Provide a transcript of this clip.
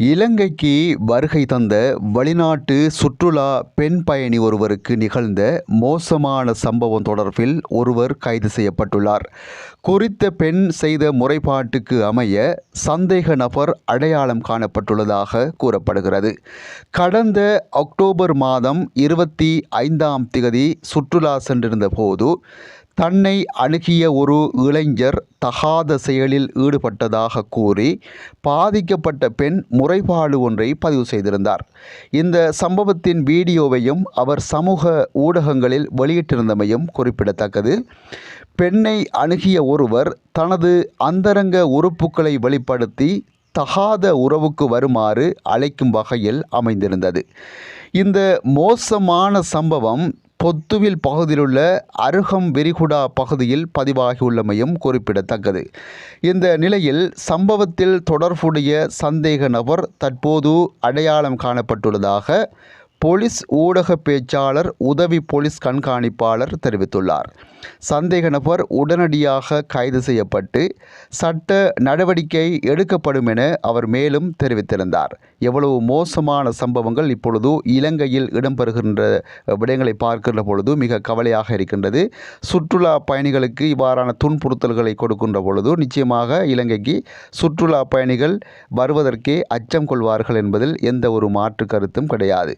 இலங்கைக்கு வருகை தந்த வெளிநாட்டு சுற்றுலா பெண் பயணி ஒருவருக்கு நிகழ்ந்த மோசமான சம்பவம் தொடர்பில் ஒருவர் கைது செய்யப்பட்டுள்ளார். குறித்த பெண் செய்த முறைப்பாட்டுக்கு அமைய சந்தேக நபர் அடையாளம் காணப்பட்டுள்ளதாக கூறப்படுகிறது. கடந்த அக்டோபர் மாதம் இருபத்தி ஐந்தாம் திகதி சுற்றுலா சென்றிருந்த போது தன்னை அணுகிய ஒரு இளைஞர் தகாத செயலில் ஈடுபட்டதாக கூறி பாதிக்கப்பட்ட பெண் முறைப்பாடு ஒன்றை பதிவு செய்திருந்தார். இந்த சம்பவத்தின் வீடியோவையும் அவர் சமூக ஊடகங்களில் வெளியிட்டிருந்தமையும் குறிப்பிடத்தக்கது. பெண்ணை அணுகிய ஒருவர் தனது அந்தரங்க உறுப்புகளை வெளிப்படுத்தி தகாத உறவுக்கு வருமாறு அழைக்கும் வகையில் அமைந்திருந்தது. இந்த மோசமான சம்பவம் பொத்துவில் பகுதியிலுள்ள அருகம் வெரிகுடா பகுதியில் பதிவாகியுள்ளமையும் குறிப்பிடத்தக்கது. இந்த நிலையில் சம்பவத்தில் தொடர்புடைய சந்தேக நபர் தற்போது அடையாளம் காணப்பட்டுள்ளதாக போலீஸ் ஊடக பேச்சாளர் உதவி போலீஸ் கண்காணிப்பாளர் தெரிவித்துள்ளார். சந்தேக நபர் உடனடியாக கைது செய்யப்பட்டு சட்ட நடவடிக்கை எடுக்கப்படும் என அவர் மேலும் தெரிவித்திருந்தார். எவ்வளவு மோசமான சம்பவங்கள் இப்பொழுது இலங்கையில் இடம்பெறுகின்ற விடயங்களை பார்க்கின்ற பொழுது மிக கவலையாக இருக்கின்றது. சுற்றுலா பயணிகளுக்கு இவ்வாறான துன்புறுத்தல்களை கொடுக்கின்ற பொழுது நிச்சயமாக இலங்கைக்கு சுற்றுலா பயணிகள் வருவதற்கே அச்சம் கொள்வார்கள் என்பதில் எந்த ஒரு மாற்று கருத்தும் கிடையாது.